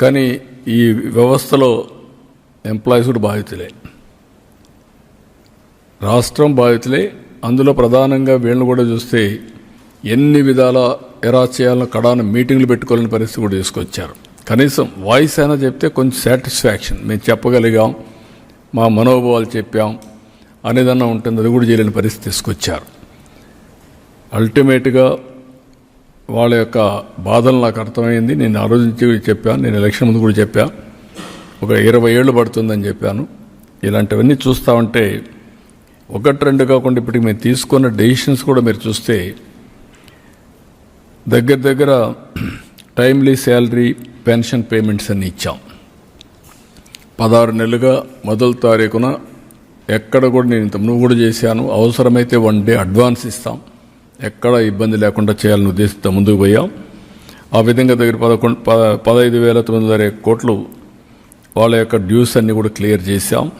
కానీ ఈ వ్యవస్థలో ఎంప్లాయీస్ కూడా బాధితులే. రాష్ట్రం బాధితులే. అందులో ప్రధానంగా వీళ్ళని కూడా చూస్తే ఎన్ని విధాల ఎలా చేయాలని కడాన మీటింగ్లు పెట్టుకోవాలని పరిస్థితి కూడా తీసుకొచ్చారు. కనీసం వాయిస్ అయినా చెప్తే కొంచెం సాటిస్ఫాక్షన్ మేము చెప్పగలిగాం మా మనోభావాలు చెప్పాం అనేదన్నా ఉంటుంది అది కూడా చేయలేని పరిస్థితి తీసుకొచ్చారు. అల్టిమేట్గా వాళ్ళ యొక్క బాధలు నాకు అర్థమైంది. నేను ఆలోచించి చెప్పాను. నేను ఎలక్షన్ ముందు కూడా చెప్పాను ఒక ఇరవై ఏళ్ళు పడుతుందని చెప్పాను. ఇలాంటివన్నీ చూస్తూ ఉంటే ఒకటి రెండు కాకుండా ఇప్పటికి మేము తీసుకున్న డెసిషన్స్ కూడా మీరు చూస్తే దగ్గర దగ్గర టైమ్లీ శాలరీ పెన్షన్ పేమెంట్స్ అన్ని ఇచ్చాం. పదహారు నెలలుగా మొదటి తారీఖున ఎక్కడ కూడా నేను ఇంత నువ్వు కూడా చేశాను. అవసరమైతే వన్ డే అడ్వాన్స్ ఇస్తాం. ఎక్కడ ఇబ్బంది లేకుండా చేయాలని ఉద్దేశంతో ముందుకు పోయాం. ఆ విధంగా దగ్గర పదకొండు పద పదహైదు వేల తొమ్మిది వందల కోట్లు వాళ్ళ యొక్క డ్యూస్ అన్నీ కూడా క్లియర్ చేశాం.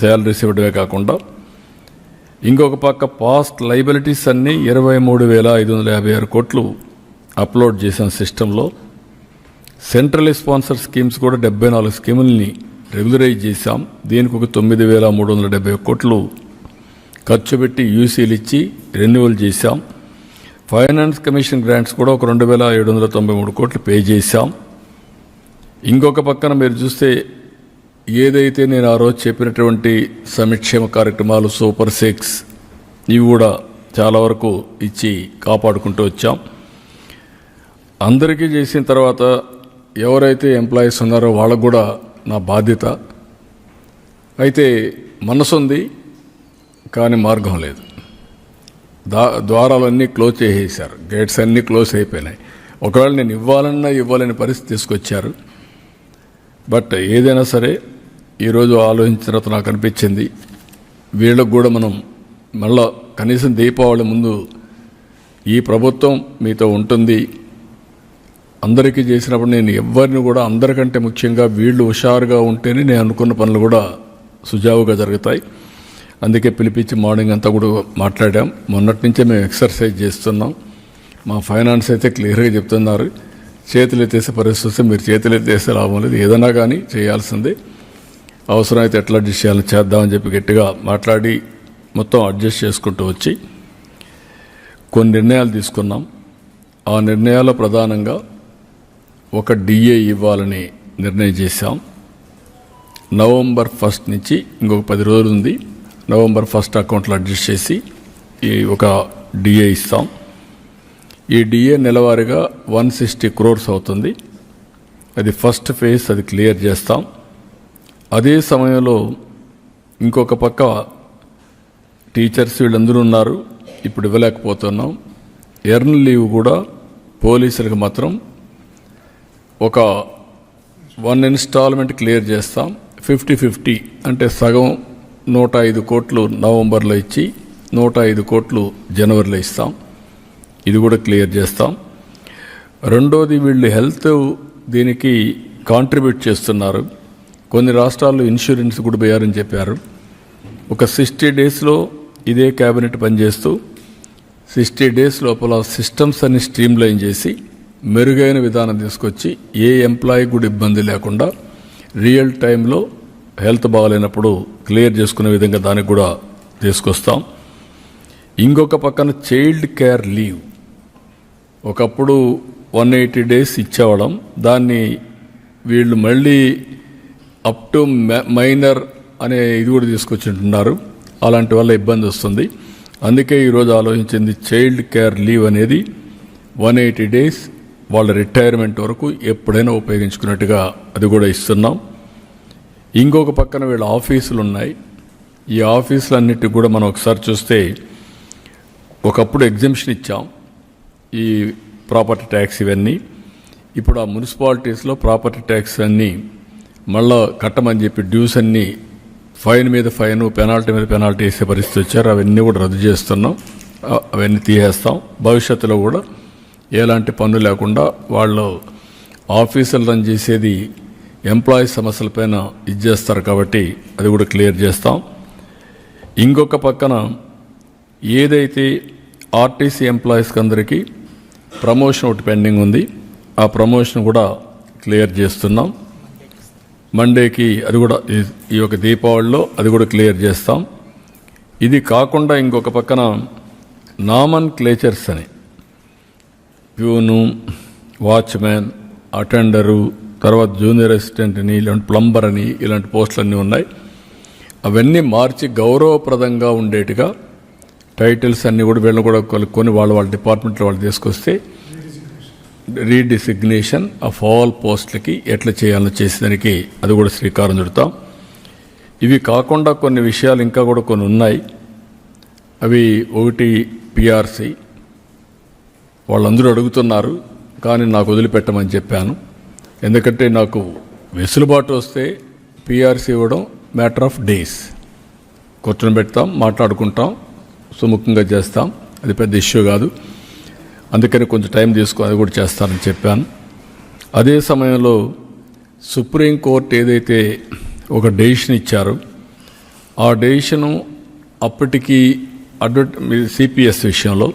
శాలరీస్ ఇవ్వడమే కాకుండా. ఇంకొక పక్క పాస్ట్ లైబిలిటీస్ అన్నీ ఇరవై మూడు వేల ఐదు వందల యాభై ఆరు కోట్లు అప్లోడ్ చేశాం సిస్టంలో. సెంట్రల్ స్పాన్సర్ స్కీమ్స్ కూడా డెబ్బై నాలుగు స్కీముల్ని రెగ్యులరైజ్ చేశాం. దీనికి ఒక తొమ్మిది వేల మూడు వందల డెబ్బై కోట్లు ఖర్చు పెట్టి యూసీలు ఇచ్చి రెన్యువల్ చేశాం. ఫైనాన్స్ కమిషన్ గ్రాంట్స్ కూడా ఒక రెండు వేల ఏడు వందల తొంభై మూడు కోట్లు పే చేశాం. ఇంకొక పక్కన మీరు చూస్తే ఏదైతే నేను ఆ రోజు చెప్పినటువంటి సంక్షేమ కార్యక్రమాలు సూపర్ సిక్స్ ఇవి కూడా చాలా వరకు ఇచ్చి కాపాడుకుంటూ వచ్చాం. అందరికీ చేసిన తర్వాత ఎవరైతే ఎంప్లాయీస్ ఉన్నారో వాళ్ళకు కూడా నా బాధ్యత. అయితే మనసు ఉంది కానీ మార్గం లేదు. దా ద్వారాలన్నీ క్లోజ్ చేసేసారు గేట్స్ అన్నీ క్లోజ్ అయిపోయినాయి. ఒకవేళ నేను ఇవ్వాలన్నా ఇవ్వాలని పరిస్థితి తీసుకొచ్చారు. బట్ ఏదైనా సరే ఈరోజు ఆలోచించిన తర్వాత నాకు అనిపించింది. వీళ్ళకు కూడా మనం మళ్ళా కనీసం దీపావళి ముందు ఈ ప్రభుత్వం మీతో ఉంటుంది. అందరికీ చేసినప్పుడు నేను ఎవరిని కూడా అందరికంటే ముఖ్యంగా వీళ్ళు హుషారుగా ఉంటేనే నేను అనుకున్న పనులు కూడా సుజావుగా జరుగుతాయి. అందుకే పిలిపించి మార్నింగ్ అంతా కూడా మాట్లాడాం. మొన్నటి నుంచే మేము ఎక్సర్సైజ్ చేస్తున్నాం. మా ఫైనాన్స్ అయితే క్లియర్గా చెప్తున్నారు. చేతులు ఎత్తేసే పరిస్థితి వస్తే మీరు చేతులు ఎత్తేస్తే లాభం లేదు. ఏదైనా కానీ చేయాల్సిందే. అవసరమైతే ఎట్లా అడ్జస్ట్ చేయాలని చేద్దామని చెప్పి గట్టిగా మాట్లాడి మొత్తం అడ్జస్ట్ చేసుకుంటూ వచ్చి కొన్ని నిర్ణయాలు తీసుకున్నాం. ఆ నిర్ణయాల్లో ప్రధానంగా ఒక డిఏ ఇవ్వాలని నిర్ణయం చేశాం. నవంబర్ ఫస్ట్ నుంచి ఇంకొక పది రోజులు ఉంది. నవంబర్ ఫస్ట్ అకౌంట్లో అడ్జస్ట్ చేసి ఈ ఒక డిఏ ఇస్తాం. ఈ డిఏ నెలవారీగా వన్ సిక్స్టీ క్రోర్స్ అవుతుంది. అది ఫస్ట్ ఫేజ్ అది క్లియర్ చేస్తాం. అదే సమయంలో ఇంకొక పక్క టీచర్స్ వీళ్ళందరూ ఉన్నారు. ఇప్పుడు ఇవ్వలేకపోతున్నాం. ఎర్న్ లీవ్ కూడా పోలీసులకు మాత్రం ఒక వన్ ఇన్స్టాల్మెంట్ క్లియర్ చేస్తాం. ఫిఫ్టీ ఫిఫ్టీ అంటే సగం నూట ఐదు కోట్లు నవంబర్లో ఇచ్చి నూట ఐదు కోట్లు జనవరిలో ఇస్తాం. ఇది కూడా క్లియర్ చేస్తాం. రెండోది వీళ్ళు హెల్త్ దీనికి కాంట్రిబ్యూట్ చేస్తున్నారు. కొన్ని రాష్ట్రాల్లో ఇన్సూరెన్స్ కూడా పోయారని చెప్పారు. ఒక సిక్స్టీ డేస్లో ఇదే క్యాబినెట్ పనిచేస్తూ సిక్స్టీ డేస్ లోపల సిస్టమ్స్ అన్ని స్ట్రీమ్లైన్ చేసి మెరుగైన విధానం తీసుకొచ్చి ఏ ఎంప్లాయీ కూడా ఇబ్బంది లేకుండా రియల్ టైంలో హెల్త్ బాగాలేనప్పుడు క్లియర్ చేసుకునే విధంగా దానికి కూడా తీసుకొస్తాం. ఇంకొక పక్కన చైల్డ్ కేర్ లీవ్. ఒకప్పుడు వన్ ఎయిటీ డేస్ ఇచ్చేవాళ్ళం. దాన్ని వీళ్ళు మళ్ళీ అప్ టు మైనర్ అనే ఇది కూడా తీసుకొచ్చింటున్నారు. అలాంటి వల్ల ఇబ్బంది వస్తుంది. అందుకే ఈరోజు ఆలోచించింది చైల్డ్ కేర్ లీవ్ అనేది వన్ ఎయిటీ డేస్ వాళ్ళ రిటైర్మెంట్ వరకు ఎప్పుడైనా ఉపయోగించుకున్నట్టుగా అది కూడా ఇస్తున్నాం. ఇంకొక పక్కన వీళ్ళ ఆఫీసులు ఉన్నాయి. ఈ ఆఫీసులన్నిటికి కూడా మనం ఒకసారి చూస్తే ఒకప్పుడు ఎగ్జిబిషన్ ఇచ్చాం. ఈ ప్రాపర్టీ ట్యాక్స్ ఇవన్నీ. ఇప్పుడు ఆ మున్సిపాలిటీస్లో ప్రాపర్టీ ట్యాక్స్ అన్నీ మళ్ళా కట్టమని చెప్పి డ్యూస్ అన్నీ ఫైన్ మీద ఫైన్ పెనాల్టీ మీద పెనాల్టీ వేసే పరిస్థితి వచ్చారు. అవన్నీ కూడా రద్దు చేస్తున్నాం. అవన్నీ తీసేస్తాం. భవిష్యత్తులో కూడా ఎలాంటి పన్ను లేకుండా వాళ్ళు ఆఫీసులు రన్ చేసేది ఎంప్లాయీ సమస్యలపైన ఇది చేస్తారు కాబట్టి అది కూడా క్లియర్ చేస్తాం. ఇంకొక పక్కన ఏదైతే ఆర్టీసీ ఎంప్లాయీస్కి అందరికీ ప్రమోషన్ ఒకటి పెండింగ్ ఉంది ఆ ప్రమోషన్ కూడా క్లియర్ చేస్తున్నాం. మండేకి అది కూడా ఈ- యొక్క దీపావళిలో అది కూడా క్లియర్ చేస్తాం. ఇది కాకుండా ఇంకొక పక్కన నామన్ క్లేచర్స్ అని. ప్యూను వాచ్మ్యాన్ అటెండరు తర్వాత జూనియర్ అసిస్టెంట్ అని ఇలాంటి ప్లంబర్ అని ఇలాంటి పోస్టులన్నీ ఉన్నాయి. అవన్నీ మార్చి గౌరవప్రదంగా ఉండేట్టుగా టైటిల్స్ అన్నీ కూడా వీళ్ళని కూడా కలుపుకొని వాళ్ళు వాళ్ళ డిపార్ట్మెంట్లో వాళ్ళు తీసుకొస్తే రీడిసిగ్నేషన్ ఆఫ్ ఆల్ పోస్టులకి ఎట్లా చేయాలో చేసేదానికి అది కూడా శ్రీకారం చుడతాం. ఇవి కాకుండా కొన్ని విషయాలు ఇంకా కూడా కొన్ని ఉన్నాయి. అవి ఒకటి పిఆర్సి. వాళ్ళందరూ అడుగుతున్నారు కానీ నాకు వదిలిపెట్టమని చెప్పాను. ఎందుకంటే నాకు వెసులుబాటు వస్తే పిఆర్సీ ఇవ్వడం మ్యాటర్ ఆఫ్ డేస్ కూర్చొని పెడతాం మాట్లాడుకుంటాం సుముఖంగా చేస్తాం. అది పెద్ద ఇష్యూ కాదు. అందుకని కొంచెం టైం తీసుకుని అది కూడా చేస్తానని చెప్పాను. అదే సమయంలో సుప్రీంకోర్టు ఏదైతే ఒక డెసిషన్ ఇచ్చారో ఆ డెసిషను అప్పటికి అడ్వర్ట్ సిపిఎస్ విషయంలో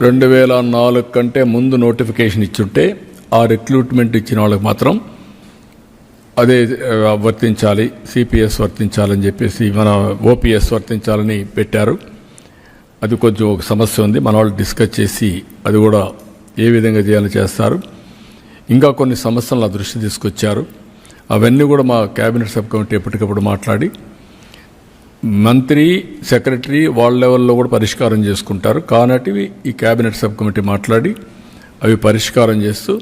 రెండు వేల నాలుగు కంటే ముందు నోటిఫికేషన్ ఇచ్చుంటే ఆ రిక్రూట్మెంట్ ఇచ్చిన వాళ్ళకి మాత్రం అదే వర్తించాలి సిపిఎస్ వర్తించాలని చెప్పేసి మన ఓపీఎస్ వర్తించాలని పెట్టారు. అది కొంచెం ఒక సమస్య ఉంది. మన వాళ్ళు డిస్కస్ చేసి అది కూడా ఏ విధంగా చేయాలని చేస్తారు. ఇంకా కొన్ని సమస్యలు నా దృష్టి తీసుకొచ్చారు. అవన్నీ కూడా మా కేబినెట్ సబ్ కమిటీ ఎప్పటికప్పుడు మాట్లాడి మంత్రి సెక్రటరీ వాళ్ళ లెవెల్లో కూడా పరిష్కారం చేసుకుంటారు. కానటివి ఈ కేబినెట్ సబ్ కమిటీ మాట్లాడి అవి పరిష్కారం చేస్తూ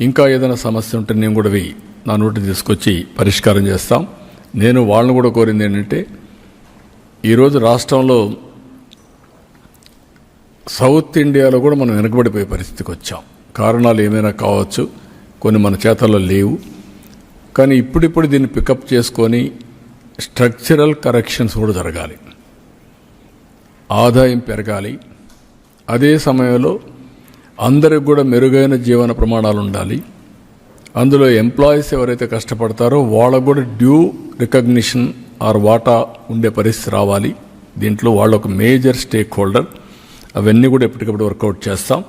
ఇంకా ఏదైనా సమస్య ఉంటే నేను కూడా వెయ్యి. నా నోటి తీసుకొచ్చి పరిష్కారం చేస్తాం. నేను వాళ్ళని కూడా కోరింది ఏంటంటే ఈరోజు రాష్ట్రంలో సౌత్ ఇండియాలో కూడా మనం వెనకబడిపోయే పరిస్థితికి వచ్చాం. కారణాలు ఏమైనా కావచ్చు కొన్ని మన చేతల్లో లేవు. కానీ ఇప్పుడిప్పుడు దీన్ని పికప్ చేసుకొని స్ట్రక్చరల్ కరెక్షన్స్ కూడా జరగాలి. ఆదాయం పెరగాలి. అదే సమయంలో అందరికి కూడా మెరుగైన జీవన ప్రమాణాలు ఉండాలి. అందులో ఎంప్లాయీస్ ఎవరైతే కష్టపడతారో వాళ్ళకు కూడా డ్యూ రికగ్నిషన్ ఆర్ వాటా ఉండే పరిస్థితి రావాలి. దీంట్లో వాళ్ళు ఒక మేజర్ స్టేక్ హోల్డర్ అవన్నీ కూడా ఎప్పటికప్పుడు వర్కౌట్ చేస్తాం.